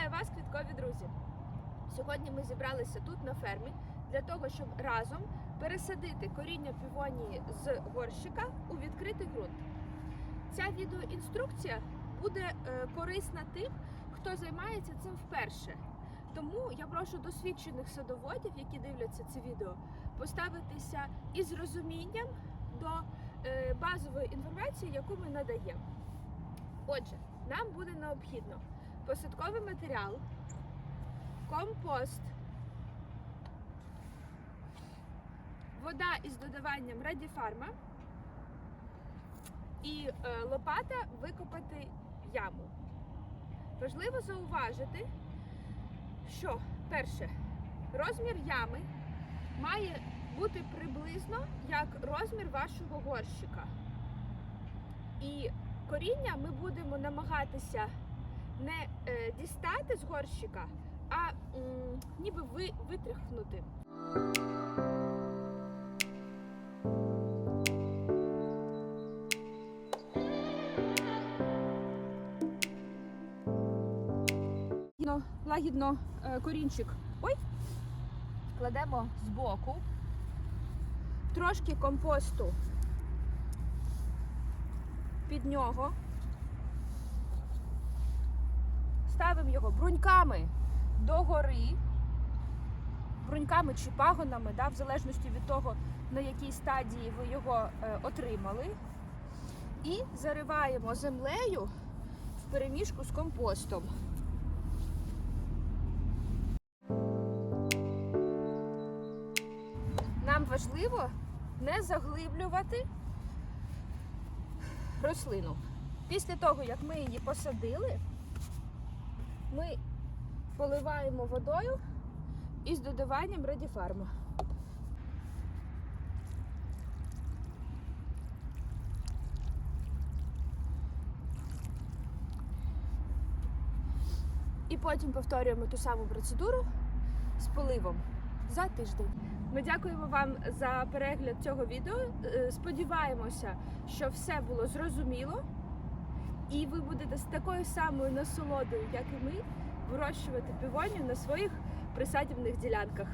Вітаю вас, квіткові друзі! Сьогодні ми зібралися тут на фермі для того, щоб разом пересадити коріння півонії з горщика у відкритий ґрунт. Ця відеоінструкція буде е, корисна тим, хто займається цим вперше. Тому я прошу досвідчених садоводів, які дивляться це відео, поставитися із розумінням до е, базової інформації, яку ми надаємо. Отже, нам буде необхідно посадковий матеріал, компост, вода із додаванням радіфарма і е, лопата викопати яму. Важливо зауважити, що перше, розмір ями має бути приблизно як розмір вашого горщика. І коріння ми будемо намагатися не е, дістати з горщика, а м, ніби ви, витряхнути. Лагідно, е, корінчик. Ой, кладемо збоку. Трошки компосту під нього. Ставимо його бруньками догори, бруньками чи пагонами, да, в залежності від того, на якій стадії ви його е, отримали. І зариваємо землею в переміжку з компостом. Нам важливо не заглиблювати рослину. Після того, як ми її посадили, ми поливаємо водою із додаванням радіфарма. І потім повторюємо ту саму процедуру з поливом за тиждень. Ми дякуємо вам за перегляд цього відео. Е, Сподіваємося, що все було зрозуміло, і ви будете з такою самою насолодою, як і ми, вирощувати півонію на своїх присадівних ділянках.